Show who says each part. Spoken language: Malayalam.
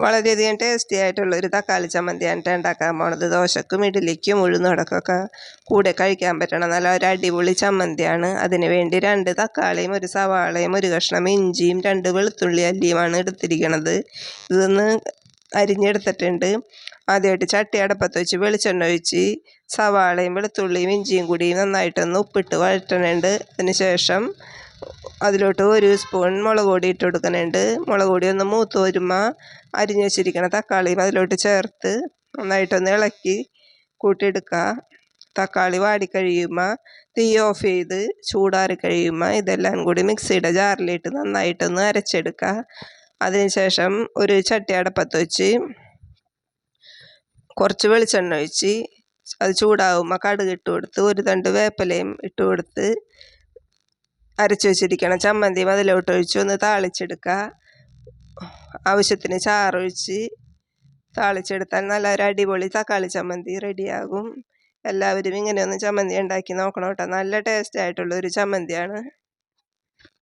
Speaker 1: വളരെയധികം ടേസ്റ്റി ആയിട്ടുള്ള ഒരു തക്കാളി ചമ്മന്തിയാണ് ഉണ്ടാക്കാൻ പോണത്. ദോശക്കും ഇഡ്ഡലിക്കും ഉഴുന്നുവടക്കൊക്കെ കൂടെ കഴിക്കാൻ പറ്റണം. നല്ല ഒരു അടിപൊളി ചമ്മന്തിയാണ്. അതിന് വേണ്ടി രണ്ട് തക്കാളിയും ഒരു സവാളയും ഒരു കഷ്ണം ഇഞ്ചിയും രണ്ട് വെളുത്തുള്ളി അല്ലിയുമാണ് എടുത്തിരിക്കുന്നത് ഇതൊന്ന് അരിഞ്ഞെടുത്തിട്ടുണ്ട്. ആദ്യമായിട്ട് ചട്ടി അടപ്പത്ത് വെച്ച് വെളിച്ചെണ്ണ ഒഴിച്ച് സവാളയും വെളുത്തുള്ളിയും ഇഞ്ചിയും കൂടി നന്നായിട്ടൊന്ന് ഉപ്പിട്ട് വഴറ്റണുണ്ട്. അതിന് ശേഷം അതിലോട്ട് ഒരു സ്പൂൺ മുളക് പൊടി ഇട്ട് കൊടുക്കുന്നുണ്ട്. മുളക് പൊടി ഒന്ന് മൂത്ത് വരുമ്പോൾ അരിഞ്ഞ് വെച്ചിരിക്കണ തക്കാളിയും അതിലോട്ട് ചേർത്ത് നന്നായിട്ടൊന്ന് ഇളക്കി കൂട്ടിയെടുക്കുക. തക്കാളി വാടിക്കഴിയുമ്പോൾ തീ ഓഫ് ചെയ്ത് ചൂടാറി കഴിയുമ്പോൾ ഇതെല്ലാം കൂടി മിക്സിയുടെ ജാറിലിട്ട് നന്നായിട്ടൊന്ന് അരച്ചെടുക്കുക. അതിനുശേഷം ഒരു ചട്ടി അടപ്പത്ത് വെച്ച് കുറച്ച് വെളിച്ചെണ്ണ ഒഴിച്ച് അത് ചൂടാവുമ്പോൾ കടുക് ഇട്ട് കൊടുത്ത് ഒരു തണ്ട് വേപ്പിലയും ഇട്ട് കൊടുത്ത് അരച്ച് വെച്ചിരിക്കണ ചമ്മന്തി അതിലോട്ട് ഒഴിച്ച് ഒന്ന് താളിച്ചെടുക്കുക ആവശ്യത്തിന് ചാറൊഴിച്ച് താളിച്ചെടുത്താൽ നല്ല ഒരു അടിപൊളി തക്കാളി ചമ്മന്തി റെഡിയാകും. എല്ലാവരും ഇങ്ങനെ ഒന്ന് ചമ്മന്തി ഉണ്ടാക്കി നോക്കണം കേട്ടോ. നല്ല ടേസ്റ്റ് ആയിട്ടുള്ള ഒരു ചമ്മന്തിയാണ്.